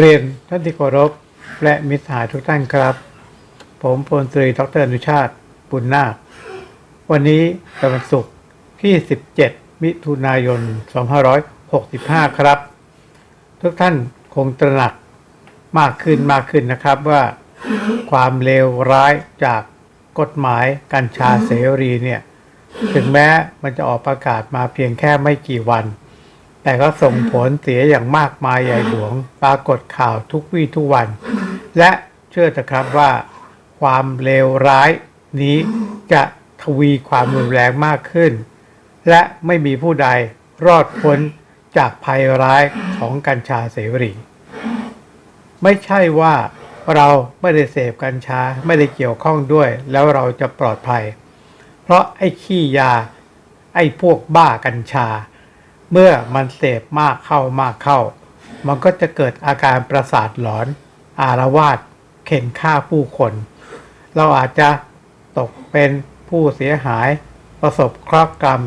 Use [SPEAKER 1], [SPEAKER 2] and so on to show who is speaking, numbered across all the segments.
[SPEAKER 1] เรียนท่านที่เคารพและมิตรสหายทุกท่านครับ ผมพลตรีดรอนุชาติบุญนาค วันนี้เป็นวันศุกร์ที่ 17 มิถุนายน 2565 ครับ ทุกท่านคงตระหนักมากขึ้นมากขึ้นนะครับว่าความเลวร้ายจากกฎหมายกัญชาเสรีเนี่ย ถึงแม้มันจะออกประกาศมาเพียงแค่ไม่กี่วัน แต่ก็ส่งผลเสียอย่างมากมายใหญ่หลวง ปรากฏข่าวทุกวี่ทุกวัน และเชื่อเถอะครับว่า ความเลวร้ายนี้จะทวีความรุนแรงมากขึ้น และไม่มีผู้ใดรอดพ้นจากภัยร้ายของกัญชาเสรี ไม่ใช่ว่าเราไม่ได้เสพกัญชาไม่ได้เกี่ยวข้องด้วย แล้วเราจะปลอดภัย เพราะไอ้ขี้ยา ไอ้พวกบ้ากัญชา เมื่อมันเสพมากเข้ามากเข้า มันก็จะเกิดอาการประสาทหลอน อารวาสเข็นฆ่าผู้คน เราอาจจะตกเป็นผู้เสียหายประสบเคราะห์กรรม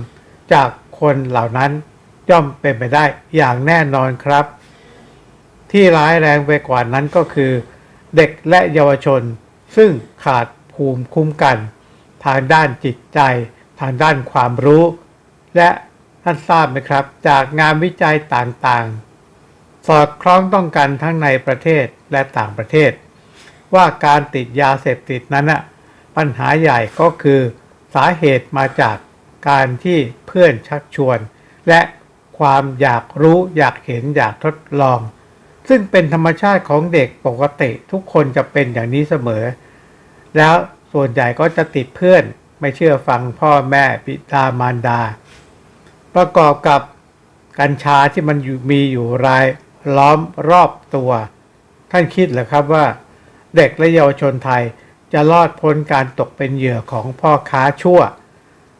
[SPEAKER 1] จากคนเหล่านั้นย่อมเป็นไปได้อย่างแน่นอนครับ ที่ร้ายแรงไปกว่านั้นก็คือ เด็กและเยาวชน ซึ่งขาดภูมิคุ้มกัน ทางด้านจิตใจ ทางด้านความรู้ และ ท่านทราบไหมครับ จากงานวิจัยต่างๆ สอดคล้องต้องกันทั้งในประเทศและต่างประเทศ ว่าการติดยาเสพติดนั้นน่ะปัญหาใหญ่ก็คือสาเหตุมาจากการที่เพื่อนชักชวน และความอยากรู้อยากเห็นอยากทดลอง ซึ่งเป็นธรรมชาติของเด็กปกติทุกคนจะเป็นอย่างนี้เสมอ แล้วส่วนใหญ่ก็จะติดเพื่อนไม่เชื่อฟังพ่อแม่ปิดามารดา ประกอบกับกัญชาที่มันมีอยู่รายล้อมรอบตัว ท่านคิดเหรอครับว่า เด็กและเยาวชนไทยจะรอดพ้นการตกเป็นเหยื่อของพ่อค้าชั่ว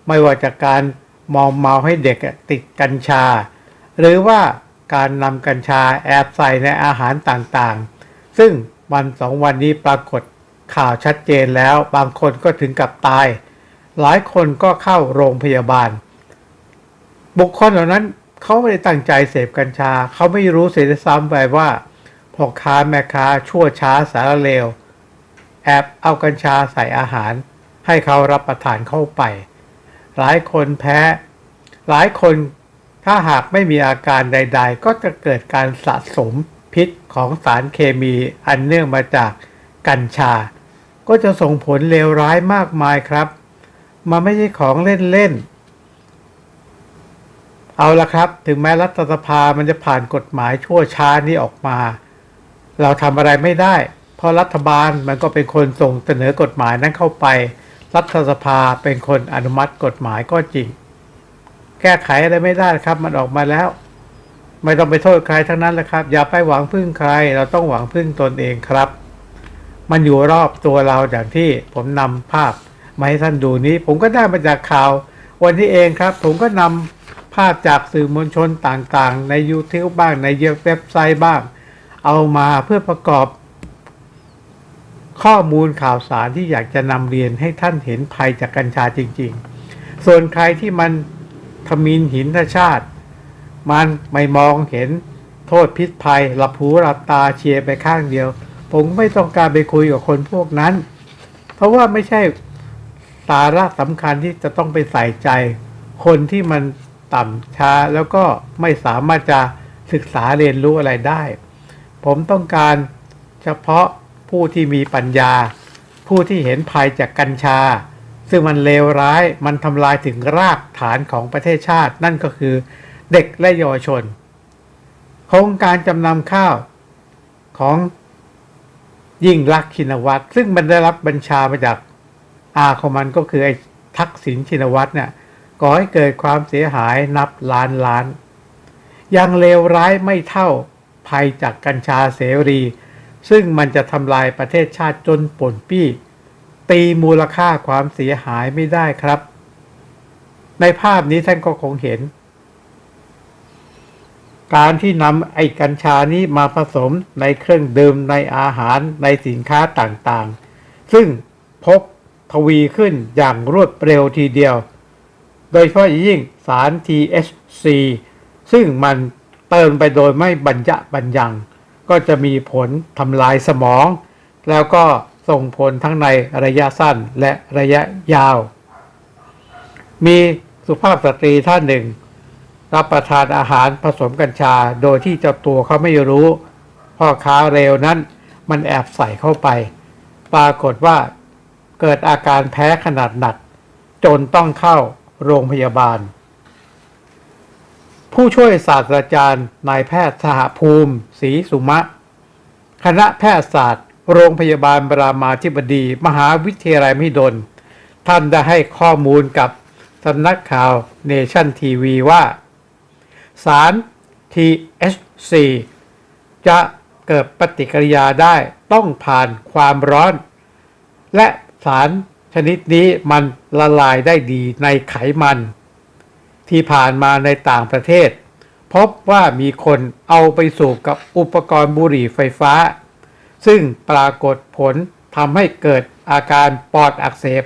[SPEAKER 1] ไม่ว่าจากการมอมเมาให้เด็กติดกัญชา หรือว่าการนำกัญชาแอบใส่ในอาหารต่างๆ ซึ่งวันสองวันนี้ปรากฏข่าวชัดเจนแล้ว บางคนก็ถึงกับตาย หลายคนก็เข้าโรงพยาบาล บุคคลเหล่านั้นเขาไม่ได้ตั้งใจเสพกัญชา เขาไม่รู้เสียซ้ำไปว่าพ่อค้าแม่ค้าชั่วช้าสารเลว แอบเอากัญชาใส่อาหาร ให้เขารับประทานเข้าไป หลายคนแพ้ หลายคนถ้าหากไม่มีอาการใด ๆ ก็จะเกิดการสะสมพิษของสารเคมีอันเนื่องมาจากกัญชา ก็จะส่งผลเลวร้ายมากมายครับ มันไม่ใช่ของเล่นๆ เอาละครับ ถึงแม้รัฐสภามันจะผ่านกฎหมายชั่วช้านี้ออกมา เราทำอะไรไม่ได้ เพราะรัฐบาลมันก็เป็นคนส่งเสนอกฎหมายนั้นเข้าไป รัฐสภาเป็นคนอนุมัติกฎหมายก็จริง แก้ไขอะไรไม่ได้ครับ มันออกมาแล้ว ไม่ต้องไปโทษใครทั้งนั้นแหละครับ อย่าไปหวังพึ่งใคร เราต้องหวังพึ่งตนเองครับ มันอยู่รอบตัวเราอย่างที่ผมนำภาพมาให้ท่านดูนี้ ผมก็ได้มาจากข่าว วันนี้เองครับ ผมก็นำ ภาพจากสื่อมวลชนต่างๆ ใน YouTube บ้างในเว็บไซต์บ้าง เอามาเพื่อประกอบ ข้อมูลข่าวสารที่อยากจะนำเรียนให้ท่านเห็นภัยจากกัญชาจริง ๆ ส่วนใครที่มันทมินหินทชาติ มันไม่มองเห็นโทษพิษภัยหลับหูหลับตาเชียร์ไปข้างเดียว ผมไม่ต้องการไปคุยกับคนพวกนั้น เพราะว่าไม่ใช่สาระสำคัญที่จะต้องไปใส่ใจ คนที่มัน ต่ำช้าแล้วก็ไม่สามารถจะศึกษาเรียนรู้อะไรได้ ผมต้องการเฉพาะผู้ที่มีปัญญา ผู้ที่เห็นภัยจากกัญชา ซึ่งมันเลวร้ายมันทำลายถึงรากฐานของประเทศชาติ นั่นก็คือเด็กและเยาวชน โครงการจำนำข้าวของยิ่งรักษณ์ชินวัตรซึ่งมันได้รับบัญชามาจากอาของมันก็คือไอ้ทักษิณชินวัตรเนี่ย ก่อให้เกิดความเสียหายนับล้านล้าน ยังเลวร้ายไม่เท่าภัยจากกัญชาเสรี ซึ่งมันจะทำลายประเทศชาติจนป่นปี้ ตีมูลค่าความเสียหายไม่ได้ครับ ในภาพนี้ท่านก็คงเห็น การที่นำไอ้กัญชานี้มาผสมในเครื่องดื่มในอาหารในสินค้าต่างๆ ซึ่งพบทวีขึ้นอย่างรวดเร็วทีเดียว โดยเฉพาะยิ่งสาร THC ซึ่งมันเติมไปโดยไม่บรรยะบรรยัง ก็จะมีผลทำลายสมอง แล้วก็ส่งผลทั้งในระยะสั้นและระยะยาว มีสุภาพสตรีท่านหนึ่ง รับประทานอาหารผสมกัญชาโดยที่เจ้าตัวเขาไม่รู้ พ่อค้าเร็วนั้นมันแอบใส่เข้าไป ปรากฏว่าเกิดอาการแพ้ขนาดหนัก จนต้องเข้า โรงพยาบาล ผู้ช่วยศาสตราจารย์นายแพทย์สหภูมิศรีสุมะ คณะแพทยศาสตร์ โรงพยาบาลบรามาธิบดี มหาวิทยาลัยมหิดล ท่านได้ให้ข้อมูลกับสำนักข่าวเนชั่นทีวีว่า สาร THC จะเกิดปฏิกิริยาได้ต้องผ่านความร้อน และสาร ชนิดนี้มันละลายได้ดีในไขมัน ที่ผ่านมาในต่างประเทศ พบว่ามีคนเอาไปสูบกับอุปกรณ์บุหรี่ไฟฟ้า ซึ่งปรากฏผลทำให้เกิดอาการปอดอักเสบ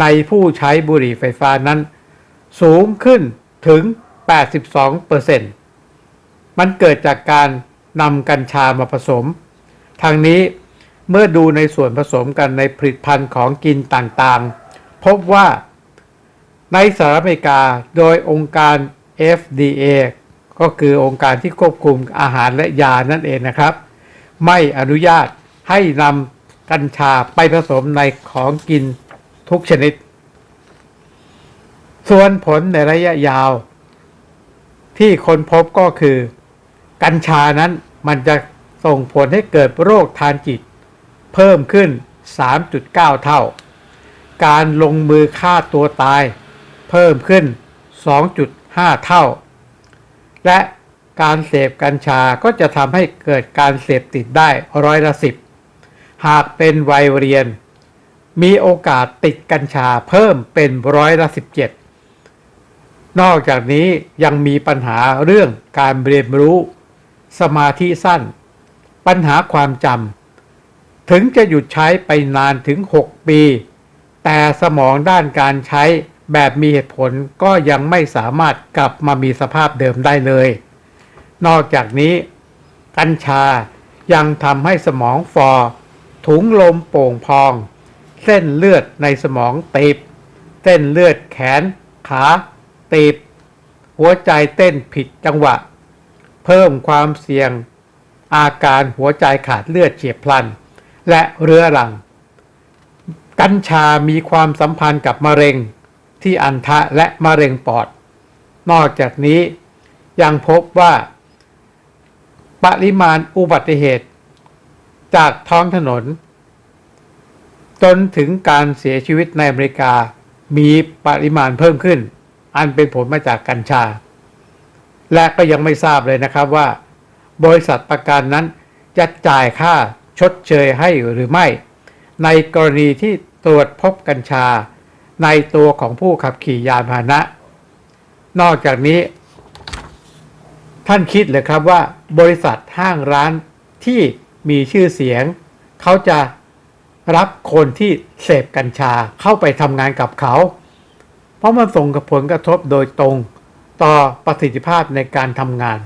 [SPEAKER 1] ในผู้ใช้บุหรี่ไฟฟ้านั้น สูงขึ้นถึง 82%มันเกิดจากการนำกัญชามาผสม ทางนี้ เมื่อดูในส่วนผสมกันในผลิตภัณฑ์ของกินต่างๆ พบว่าในสหรัฐอเมริกาโดยองค์การ FDA ก็คือองค์การที่ควบคุมอาหารและยานั่นเองนะครับ ไม่อนุญาตให้นำกัญชาไปผสมในของกินทุกชนิด ส่วนผลในระยะยาว ที่คนพบก็คือ กัญชานั้นมันจะส่งผลให้เกิดโรคทางจิต เพิ่มขึ้น 3.9 เท่า การลงมือฆ่าตัวตาย เพิ่มขึ้น 2.5 เท่า และการเสพกัญชาก็จะทำให้เกิดการเสพติดได้ร้อยละสิบหากเป็นวัยเรียน มีโอกาสติดกัญชาเพิ่มเป็นร้อยละสิบเจ็ดนอกจากนี้ยังมีปัญหาเรื่องการเรียนรู้ สมาธิสั้น ปัญหาความจำ ถึงจะหยุดใช้ไปนานถึง 6 ปี แต่สมองด้านการใช้แบบมีเหตุผลก็ยังไม่สามารถกลับมามีสภาพเดิมได้เลย นอกจากนี้ กัญชายังทำให้สมองฟอ ถุงลมโป่งพอง เส้นเลือดในสมองตีบ เส้นเลือดแขน ขาตีบ หัวใจเต้นผิดจังหวะ เพิ่มความเสี่ยง อาการหัวใจขาดเลือดเฉียบพลัน และเรื้อรัง กัญชามีความสัมพันธ์กับมะเร็งที่อันทะและมะเร็งปอด นอกจากนี้ยังพบว่า ปริมาณอุบัติเหตุ จากท้องถนน จนถึงการเสียชีวิตในอเมริกามีปริมาณเพิ่มขึ้น อันเป็นผลมาจากกัญชา และก็ยังไม่ทราบเลยนะครับว่า บริษัทประกันนั้นจะจ่ายค่า ชดเชยให้หรือไม่ ในกรณีที่ตรวจพบกัญชา ในตัวของผู้ขับขี่ยานพาหนะ นอกจากนี้ ท่านคิดเลยครับว่าบริษัทห้างร้านที่มีชื่อเสียง เขาจะรับคนที่เสพกัญชาเข้าไปทำงานกับเขา เพราะมันส่งผลกระทบโดยตรงต่อประสิทธิภาพในการทำงาน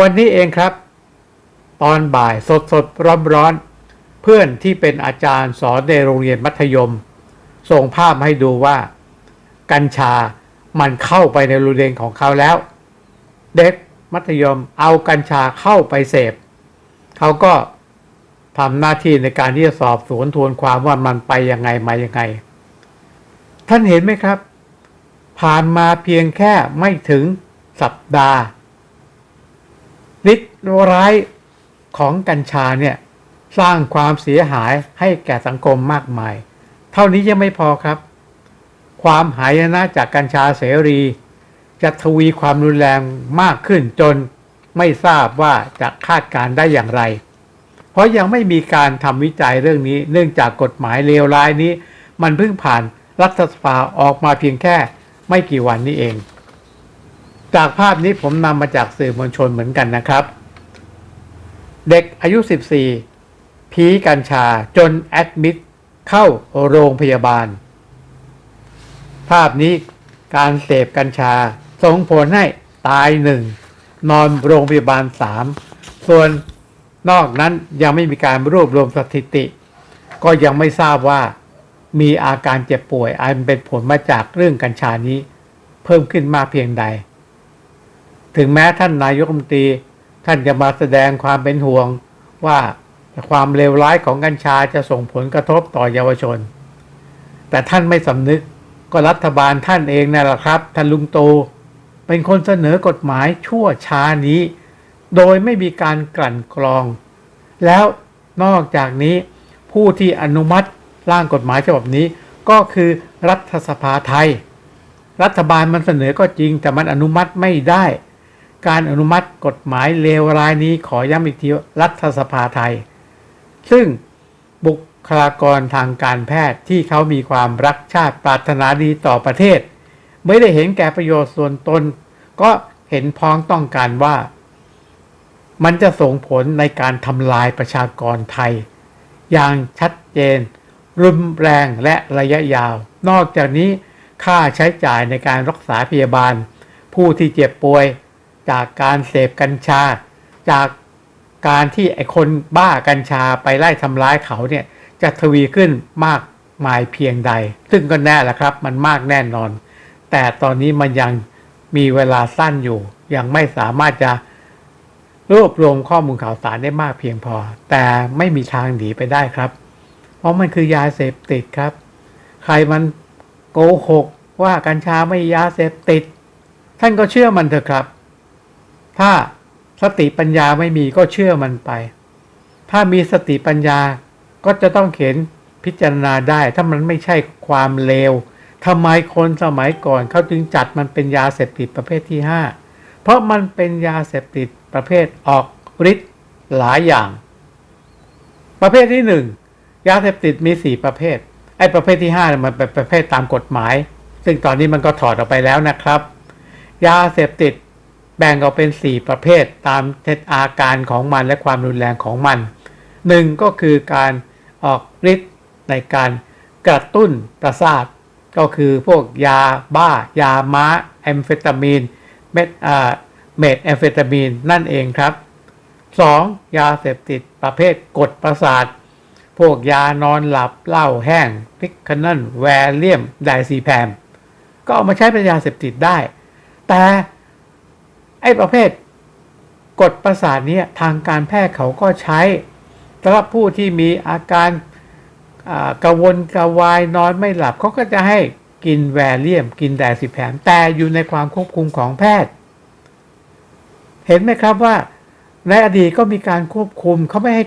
[SPEAKER 1] วันนี้เองครับ ตอนบ่ายสดสดร้อนร้อนเพื่อนที่เป็นอาจารย์สอนในโรงเรียนมัธยม ส่งภาพให้ดูว่า กัญชามันเข้าไปในโรงเรียนของเขาแล้ว เด็กมัธยมเอากัญชาเข้าไปเสพเขาก็ทำหน้าที่ในการที่จะสอบสวนทวนความว่ามันไปยังไงมายังไง ท่านเห็นไหมครับ ผ่านมาเพียงแค่ไม่ถึงสัปดาห์ฤทธิ์ร้าย ของกัญชาเนี่ยสร้างความเสียหายให้แก่สังคมมากมาย เท่านี้ยังไม่พอครับ ความหายนะจากกัญชาเสรีจะทวีความรุนแรงมากขึ้นจนไม่ทราบว่าจะคาดการได้อย่างไร เพราะยังไม่มีการทำวิจัยเรื่องนี้ เนื่องจากกฎหมายเลวร้ายนี้ มันเพิ่งผ่านรัฐสภาออกมาเพียงแค่ไม่กี่วันนี้เอง จากภาพนี้ผมนำมาจากสื่อมวลชนเหมือนกันนะครับ เด็กอายุ 14 พีกัญชาจนแอดมิดเข้าโรงพยาบาล ภาพนี้การเสพกัญชาส่งผลให้ตายหนึ่งนอนโรงพยาบาลสามส่วนนอกนั้นยังไม่มีการรวบรวมสถิติ ก็ยังไม่ทราบว่ามีอาการเจ็บป่วยอันเป็นผลมาจากเรื่องกัญชานี้ เพิ่มขึ้นมากเพียงใด ถึงแม้ท่านนายกรัฐมนตรี ท่านจะมาแสดงความเป็นห่วงว่าความเลวร้ายของกัญชาจะส่งผลกระทบต่อเยาวชน แต่ท่านไม่สำนึกก็รัฐบาลท่านเองนั่นแหละครับท่านลุงโต เป็นคนเสนอกฎหมายชั่วช้านี้ โดยไม่มีการกลั่นกรอง แล้วนอกจากนี้ผู้ที่อนุมัติร่างกฎหมายฉบับนี้ก็คือรัฐสภาไทย รัฐบาลมันเสนอก็จริงแต่มันอนุมัติไม่ได้ การอนุมัติกฎหมายเลวร้ายนี้ขอย้ำอีกทีรัฐสภาไทย ซึ่งบุคลากรทางการแพทย์ที่เขามีความรักชาติปรารถนาดีต่อประเทศ ไม่ได้เห็นแก่ประโยชน์ส่วนตน ก็เห็นพ้องต้องการว่า มันจะส่งผลในการทำลายประชากรไทย อย่างชัดเจน รุนแรงและระยะยาว นอกจากนี้ค่าใช้จ่ายในการรักษาพยาบาล ผู้ที่เจ็บป่วย จากการเสพกัญชา จากการที่ไอคนบ้ากัญชาไปไล่ทำร้ายเขาเนี่ยจะทวีขึ้นมากมายเพียงใด ซึ่งก็แน่แหละครับมันมากแน่นอน แต่ตอนนี้มันยังมีเวลาสั้นอยู่ ยังไม่สามารถจะรวบรวมข้อมูลข่าวสารได้มากเพียงพอ แต่ไม่มีทางหนีไปได้ครับ เพราะมันคือยาเสพติดครับ ใครมันโกหกว่ากัญชาไม่ยาเสพติด ท่านก็เชื่อมันเถอะครับ ถ้าสติปัญญาไม่มีก็เชื่อมันไป ถ้ามีสติปัญญาก็จะต้องเขียนพิจารณาได้ ถ้ามันไม่ใช่ความเลวทำไมคนสมัยก่อนเขาจึงจัดมันเป็นยาเสพติดประเภทที่ 5 เพราะมันเป็นยาเสพติดประเภทออกฤทธิ์หลายอย่าง ประเภทที่ 1 ยาเสพติดมี 4 ประเภท ไอ้ประเภทที่5มันเป็นประเภทตามกฎหมาย ซึ่งตอนนี้มันก็ถอดออกไปแล้วนะครับ ยาเสพติด แบ่งออกเป็น 4 ประเภทตามเทอาการของมันและความรุนแรงของมันหนึ่งก็คือการออกฤทธิ์ในการกระตุ้นประสาท ก็คือพวกยาบ้า ยาม้าแอมเฟตามีนเม็ดอ่าเมทแอมเฟตามีนนั่นเองครับ 2. ยาเสพติดประเภทกดประสาท พวกยานอนหลับเหล้าแห้งพิกคานนแวเลียมไดซีแพมก็เอามาใช้เป็นยาเสพติดได้ แต่ อ้ประเภทกดประสาทเนี้ทางการแพทย์เขาก็ใช้สำหรับผู้ที่มีอาการกระวนกระวายนอนไม่หลับเขาก็จะให้กินแวเลียม กินไดซิแพมแต่อยู่ในความควบคุมของแพทย์ เห็นไหมครับว่าในอดีตก็มีการควบคุมเขาไม่ให้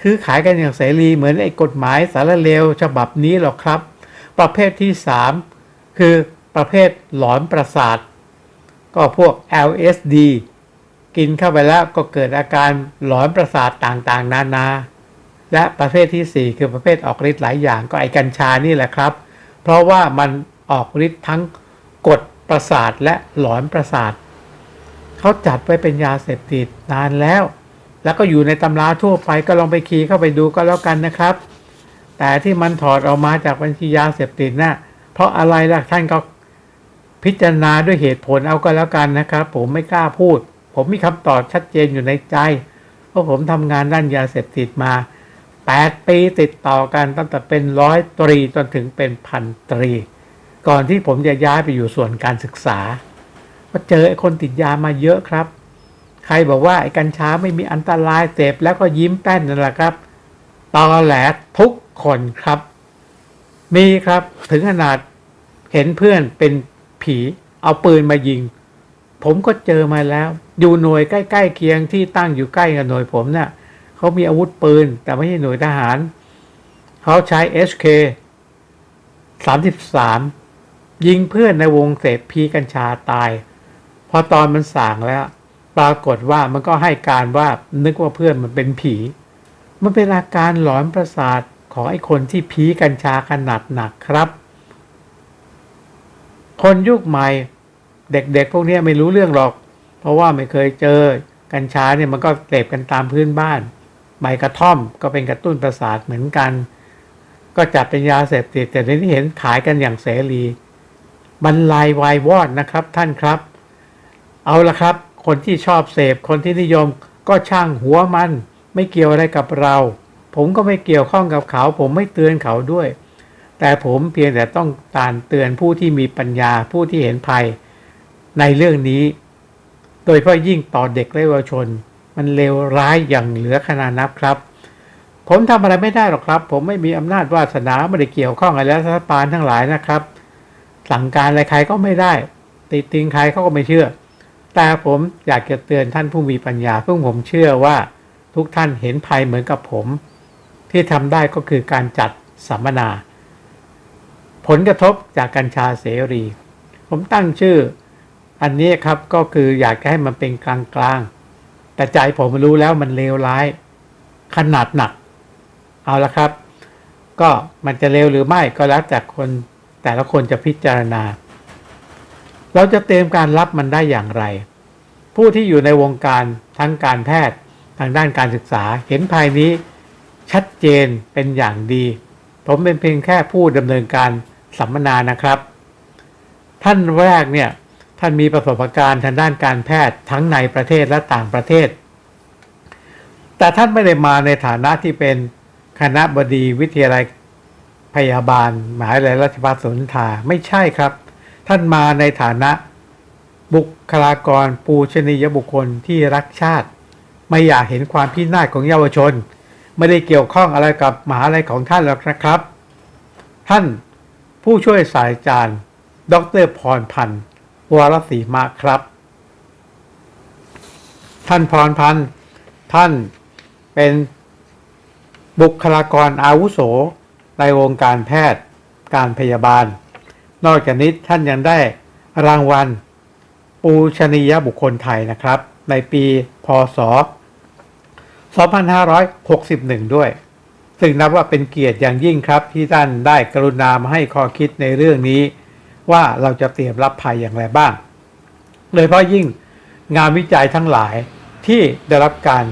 [SPEAKER 1] คือขายกันอย่างเสรีเหมือนไอ้กฎหมายสารเลวฉบับนี้หรอกครับ ประเภทที่ 3 คือประเภทหลอนประสาท ก็พวก LSD กินเข้าไปแล้วก็เกิดอาการหลอนประสาทต่างๆ นานา และประเภทที่ 4 คือประเภทออกฤทธิ์หลายอย่างก็ไอกัญชานี่แหละครับ เพราะว่ามันออกฤทธิ์ทั้งกดประสาทและหลอนประสาทเขาจัดไว้เป็นยาเสพติดนานแล้ว แล้วก็อยู่ในตำราทั่วไปก็ลองไปคีย์เข้าไปดูก็แล้วกันนะครับ แต่ที่มันถอดออกมาจากบัญชียาเสพติดนะ่ะเพราะอะไรล่ะท่านก็ พิจารณาด้วยเหตุผลเอาก็แล้วกันนะครับ ผมไม่กล้าพูด ผมมีคำตอบชัดเจนอยู่ในใจเพราะผมทำงานด้านยาเสพติดมา 8 ปีติดต่อกันตั้งแต่เป็นร้อยตรีจนถึงเป็นพันตรี ก่อนที่ผมจะย้ายไปอยู่ส่วนการศึกษาก็เจอไอ้คนติดยามาเยอะครับ ใครบอกว่าไอ้กัญชาไม่มีอันตรายเสพแล้วก็ยิ้มแป้นนั่นแหละครับตอแหลทุกคนครับ มีครับถึงขนาดเห็นเพื่อนเป็น ผีเอาปืนมายิง ผมก็เจอมาแล้ว อยู่หน่วยใกล้ๆเคียงที่ตั้งอยู่ใกล้กับหน่วยผมเนี่ยเขามีอาวุธปืน แต่ไม่ใช่หน่วยทหาร เขาใช้ HK 33 ยิงเพื่อนในวงเสพพีกัญชาตาย พอตอนมันสั่งแล้ว ปรากฏว่ามันก็ให้การว่านึกว่าเพื่อนมันเป็นผี มันเป็นอาการหลอนประสาทของไอ้คนที่พีกัญชาขนาดหนักครับ คนยุคใหม่เด็กๆพวกนี้ไม่รู้เรื่องหรอก เพราะว่าไม่เคยเจอกัญชาเนี่ยมันก็เสพกันตามพื้นบ้านใบกระท่อมก็เป็นกระตุ้นประสาทเหมือนกัน ก็จัดเป็นยาเสพติดแต่ในที่เห็นขายกันอย่างเสรีบรรลัยวายวอดนะครับท่านครับ เอาละครับ คนที่ชอบเสพคนที่นิยมก็ช่างหัวมัน ไม่เกี่ยวอะไรกับเรา ผมก็ไม่เกี่ยวข้องกับเขา ผมไม่เตือนเขาด้วย แต่ผมเพียงแต่ต้องการเตือนผู้ที่มีปัญญาผู้ที่เห็นภัยในเรื่องนี้ โดยเฉพาะยิ่งต่อเด็กและเยาวชน มันเลวร้ายอย่างเหลือขนานับครับ ผมทำอะไรไม่ได้หรอกครับ ผมไม่มีอำนาจวาสนาไม่ได้เกี่ยวข้องอะไรและรัฐบาลทั้งหลายนะครับ สั่งการอะไรใครก็ไม่ได้ ติดติงใครเขาก็ไม่เชื่อ แต่ผมอยากจะเตือนท่านผู้มีปัญญาซึ่งผมเชื่อว่าทุกท่านเห็นภัยเหมือนกับผม ที่ทำได้ก็คือการจัดสัมมนา ผลกระทบจากกัญชาเสรี ผมตั้งชื่อ อันนี้ครับก็คืออยากให้มันเป็นกลางๆ แต่ใจผมรู้แล้วมันเลวร้าย ขนาดหนัก เอาละครับ ก็มันจะเลวหรือไม่ก็แล้วแต่คนแต่ละคนจะพิจารณา เราจะเตรียมการรับมันได้อย่างไร ผู้ที่อยู่ในวงการทั้งการแพทย์ทางด้านการศึกษาเห็นภายนี้ชัดเจนเป็นอย่างดี ผมเป็นเพียงแค่ผู้ดำเนินการ สัมมนานะครับ ท่านแรกเนี่ยท่านมีประสบการณ์ทางด้านการแพทย์ทั้งในประเทศและต่างประเทศ แต่ท่านไม่ได้มาในฐานะที่เป็นคณะบดีวิทยาลัยพยาบาลมหาวิทยาลัยราชภัฏสนทาไม่ใช่ครับ ท่านมาในฐานะบุคลากรปูชนียบุคคลที่รักชาติ ไม่อยากเห็นความพินาศของเยาวชน ไม่ได้เกี่ยวข้องอะไรกับมหาลัยของท่านหรอกนะครับ ท่าน ผู้ช่วยศาสตราจารย์ ดรพรพันธ์วรศรีมาครับ ท่านพรพันธ์ท่านเป็นบุคลากรอาวุโสในวงการแพทย์การพยาบาล นอกจากนี้ท่านยังได้รางวัล ปูชนียบุคคลไทยนะครับ ในปีพศ 2561 ด้วย ซึ่งนับว่าเป็นเกียรติอย่างยิ่งครับ ที่ท่านได้กรุณามาให้ข้อคิดในเรื่องนี้ ว่าเราจะเตรียมรับภัยอย่างไรบ้าง โดยเฉพาะยิ่งงานวิจัยทั้งหลายที่ได้รับการ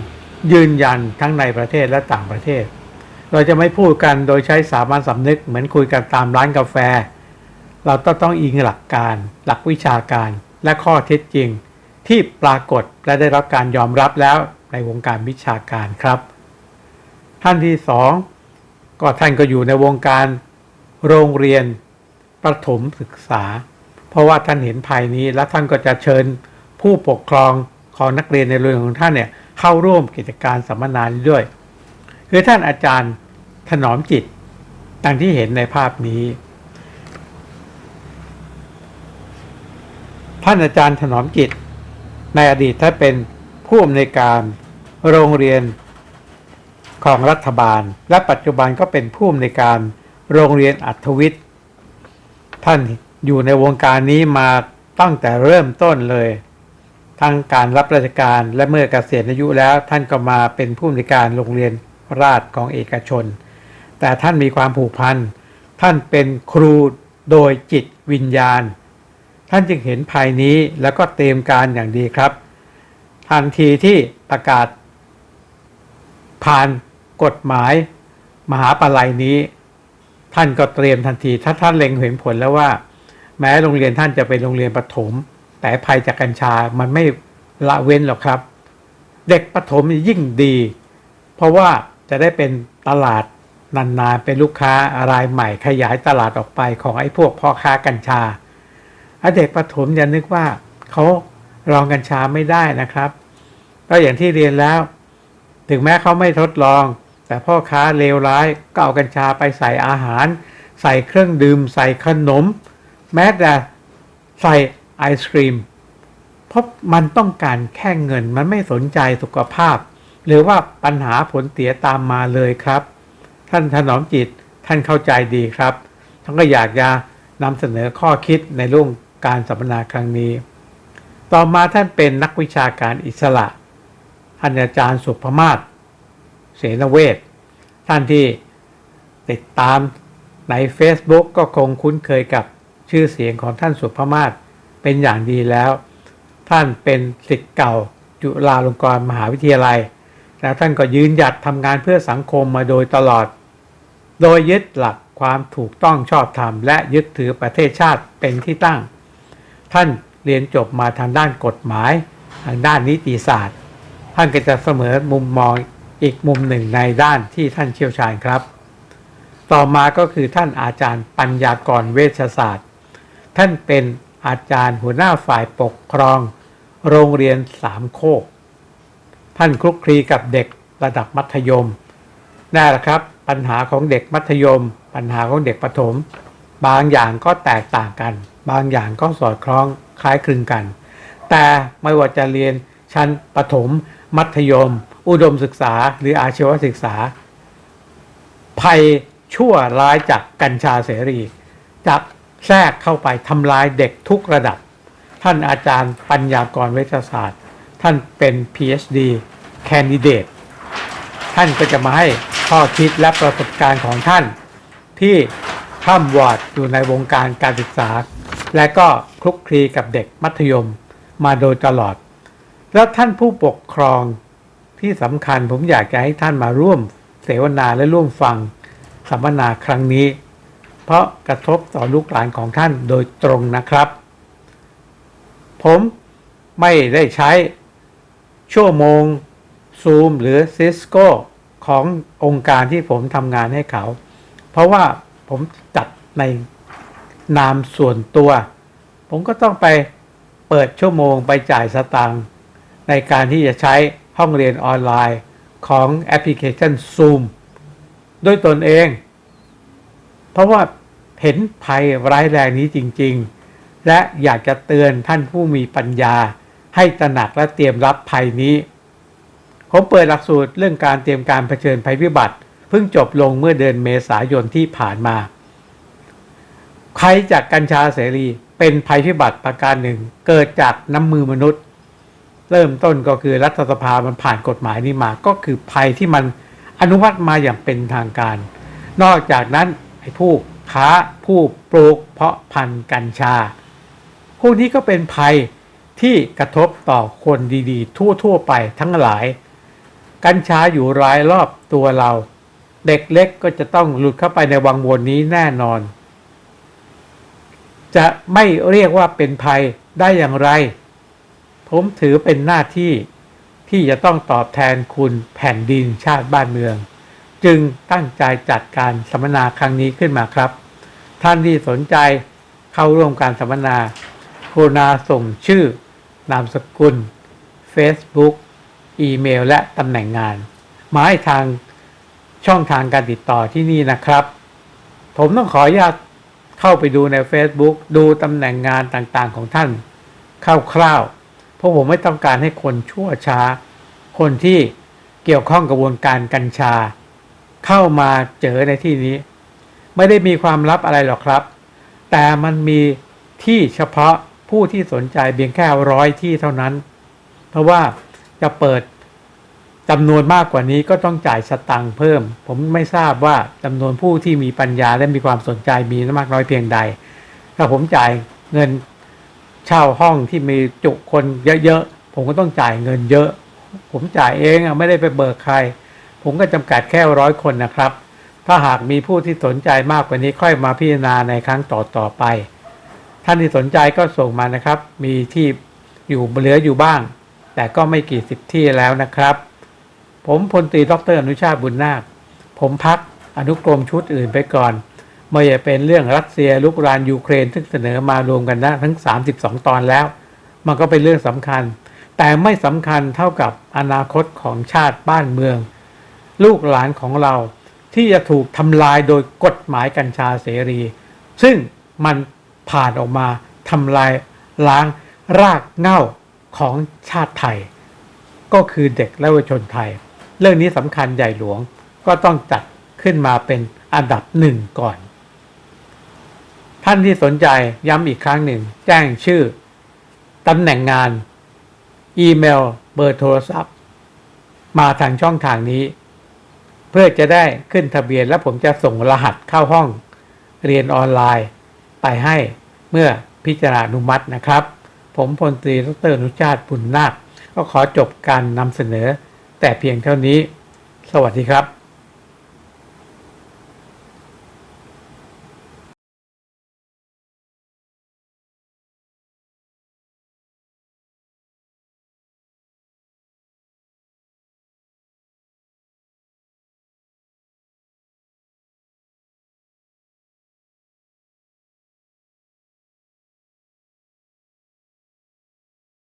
[SPEAKER 1] ยืนยันทั้งในประเทศและต่างประเทศ เราจะไม่พูดกันโดยใช้สามัญสำนึกเหมือนคุยกันตามร้านกาแฟ เราต้องต้องอิงหลักการ หลักวิชาการและข้อเท็จจริง ที่ปรากฏและได้รับการยอมรับแล้วในวงการวิชาการครับ ท่านที่สองก็ท่านก็อยู่ในวงการโรงเรียนประถมศึกษา เพราะว่าท่านเห็นภัยนี้ และท่านก็จะเชิญผู้ปกครองของนักเรียนในโรงเรียนของท่านเนี่ยเข้าร่วมกิจการสัมมนานด้วย คือท่านอาจารย์ถนอมจิตดังที่เห็นในภาพนี้ ท่านอาจารย์ถนอมจิต ในอดีตท่านเป็นผู้อำนวยการโรงเรียน ของรัฐบาล และปัจจุบันก็เป็นผู้อำนวยการโรงเรียนอัธวิทย์ ท่านอยู่ในวงการนี้มาตั้งแต่เริ่มต้นเลย ทั้งการรับราชการและเมื่อเกษียณอายุแล้วท่านก็มาเป็นผู้อำนวยการโรงเรียนราชของเอกชน แต่ท่านมีความผูกพัน ท่านเป็นครูโดยจิตวิญญาณ ท่านจึงเห็นภายนี้แล้วก็เตรียมการอย่างดีครับ ทันทีที่ประกาศผ่าน กฎหมายมหาปลัยนี้ ท่านก็เตรียมทันที ถ้าท่านเล็งเห็นผลแล้วว่า แม้โรงเรียนท่านจะเป็นโรงเรียนประถม แต่ภัยจากกัญชามันไม่ละเว้นหรอกครับ เด็กประถมยิ่งดี เพราะว่าจะได้เป็นตลาดนานๆเป็นลูกค้ารายใหม่ขยายตลาดออกไปของไอ้พวกพ่อค้ากัญชาถ้าเด็กประถมอย่านึกว่าเขาลองกัญชาไม่ได้นะครับก็อย่างที่เรียนแล้ว ถึงแม้เขาไม่ทดลอง แต่พ่อค้าเลวร้ายก็เอากัญชาไปใส่อาหาร ใส่เครื่องดื่ม ใส่ขนม แม้แต่ใส่ไอศครีม เพราะมันต้องการแค่เงินมันไม่สนใจสุขภาพ หรือว่าปัญหาผลเสียตามมาเลยครับ ท่านถนอมจิตท่านเข้าใจดีครับท่านก็อยากจะนำเสนอข้อคิดในเรื่องการสัมมนาครั้งนี้ ต่อมาท่านเป็นนักวิชาการอิสระท่านอาจารย์สุภมาศ เสนเวศท่านที่ติดตามใน Facebook ก็คงคุ้นเคยกับชื่อเสียงของท่านสุภมาศเป็นอย่างดีแล้ว ท่านเป็นศิษย์เก่าจุฬาลงกรณ์มหาวิทยาลัย แล้วท่านก็ยืนหยัดทำงานเพื่อสังคมมาโดยตลอด โดยยึดหลักความถูกต้องชอบธรรมและยึดถือประเทศชาติเป็นที่ตั้ง ท่านเรียนจบมาทางด้านกฎหมาย ทางด้านนิติศาสตร์ ท่านก็จะเสมอมุมมอง อีกมุมหนึ่งในด้านที่ท่านเชี่ยวชาญครับ ต่อมาก็คือท่านอาจารย์ปัญญากรเวชศาสตร์ ท่านเป็นอาจารย์หัวหน้าฝ่ายปกครอง โรงเรียนสามโคก ท่านคลุกคลีกับเด็กระดับมัธยมนั่นแหละครับ ปัญหาของเด็กมัธยม ปัญหาของเด็กประถม บางอย่างก็แตกต่างกัน บางอย่างก็สอดคล้องคล้ายคลึงกัน แต่ไม่ว่าจะเรียนชั้นประถม มัธยม อุดมศึกษา หรืออาชีวศึกษา ภัยชั่วร้ายจากกัญชาเสรีจะแทรกเข้าไปทำลายเด็กทุกระดับ ท่านอาจารย์ปัญญากรเวชศาสตร์ ท่านเป็น PhD candidate ท่านก็จะมาให้ข้อคิดและประสบการณ์ของท่าน ที่ท่ำวอดอยู่ในวงการการศึกษา และก็คลุกคลีกับเด็กมัธยมมาโดยตลอด แล้วท่านผู้ปกครองที่สำคัญผมอยากจะให้ท่านมาร่วมเสวนาและร่วมฟังสัมมนาครั้งนี้ เพราะกระทบต่อลูกหลานของท่านโดยตรงนะครับ ผมไม่ได้ใช้ชั่วโมง Zoom หรือ Cisco ขององค์การที่ผมทำงานให้เขา เพราะว่าผมจัดในนามส่วนตัว ผมก็ต้องไปเปิดชั่วโมงไปจ่ายสตางค์ ในการที่จะใช้ห้องเรียนออนไลน์ของแอปพลิเคชัน Zoom ด้วยตนเอง เพราะว่าเห็นภัยร้ายแรงนี้จริง ๆ และอยากจะเตือนท่านผู้มีปัญญา ให้ตระหนักและเตรียมรับภัยนี้ ผมเปิดหลักสูตรเรื่องการเตรียมการเผชิญภัยพิบัติ เพิ่งจบลงเมื่อเดือนเมษายนที่ผ่านมาภัยจากกัญชาเสรีเป็นภัยพิบัติประการหนึ่ง เกิดจากน้ำมือมนุษย์ เริ่มต้นก็คือรัฐสภามันผ่านกฎหมายนี้มา ก็คือภัยที่มันอนุมัติมาอย่างเป็นทางการ นอกจากนั้นไอ้ผู้ค้าผู้ปลูกเพาะพันธุ์กัญชา พวกนี้ก็เป็นภัยที่กระทบต่อคนดีๆ ทั่วๆไปทั้งหลาย กัญชาอยู่รายรอบตัวเรา เด็กเล็กก็จะต้องหลุดเข้าไปในวังวนนี้แน่นอน จะไม่เรียกว่าเป็นภัยได้อย่างไร ผมถือเป็นหน้าที่ที่จะต้องตอบแทนคุณแผ่นดินชาติบ้านเมือง จึงตั้งใจจัดการสัมมนาครั้งนี้ขึ้นมาครับ ท่านที่สนใจเข้าร่วมการสัมมนาโครนาส่งชื่อ นามสกุล Facebook อีเมล และตำแหน่งงาน มาให้ทางช่องทางการติดต่อที่นี่นะครับ ผมต้องขออนุญาตเข้าไปดูใน Facebook ดูตำแหน่งงานต่างๆของท่านคร่าวๆ พราะผมไม่ต้องการให้คนชั่วช้า คนที่เกี่ยวข้องกระบวนการกัญชา เข้ามาเจอในที่นี้ ไม่ได้มีความลับอะไรหรอกครับ แต่มันมีที่เฉพาะผู้ที่สนใจเพียงแค่ร้อยที่เท่านั้น เพราะว่าจะเปิดจำนวนมากกว่านี้ก็ต้องจ่ายสตังค์เพิ่ม ผมไม่ทราบว่าจำนวนผู้ที่มีปัญญาและมีความสนใจมีมากน้อยเพียงใด ถ้าผมจ่ายเงิน เช่าห้องที่มีจุคนเยอะๆ ผมก็ต้องจ่ายเงินเยอะ ผมจ่ายเองไม่ได้ไปเบิกใคร ผมก็จำกัดแค่ร้อยคนนะครับ ถ้าหากมีผู้ที่สนใจมากกว่านี้ค่อยมาพิจารณาในครั้งต่อๆไป ท่านที่สนใจก็ส่งมานะครับ มีที่อยู่เหลืออยู่บ้าง แต่ก็ไม่กี่สิบที่แล้วนะครับ ผมพลตรีดรอนุชาติบุญนาค ผมพักอนุกรมชุดอื่นไปก่อน ไม่ว่าจะเป็นเรื่องรัสเซียลุกรานยูเครนซึ่งเสนอมารวมกันนะทั้ง 32 ตอนแล้ว มันก็เป็นเรื่องสำคัญ แต่ไม่สำคัญเท่ากับอนาคตของชาติบ้านเมือง ลูกหลานของเราที่จะถูกทำลายโดยกฎหมายกัญชาเสรี ซึ่งมันผ่านออกมาทำลายล้างรากเหง้าของชาติไทย ก็คือเด็กและเยาวชนไทย เรื่องนี้สำคัญใหญ่หลวงก็ต้องจัดขึ้นมาเป็นอันดับหนึ่งก่อน ท่านที่สนใจย้ำอีกครั้งหนึ่ง แจ้งชื่อ ตำแหน่งงาน อีเมล เบอร์โทรศัพท์ มาทางช่องทางนี้ เพื่อจะได้ขึ้นทะเบียนและผมจะส่งรหัสเข้าห้อง เรียนออนไลน์ ไปให้เมื่อพิจารณาอนุมัตินะครับ ผมพลตรีดรอนุชาติปุณนาคก็ขอจบการนำเสนอ แต่เพียงเท่านี้ สวัสดีครับ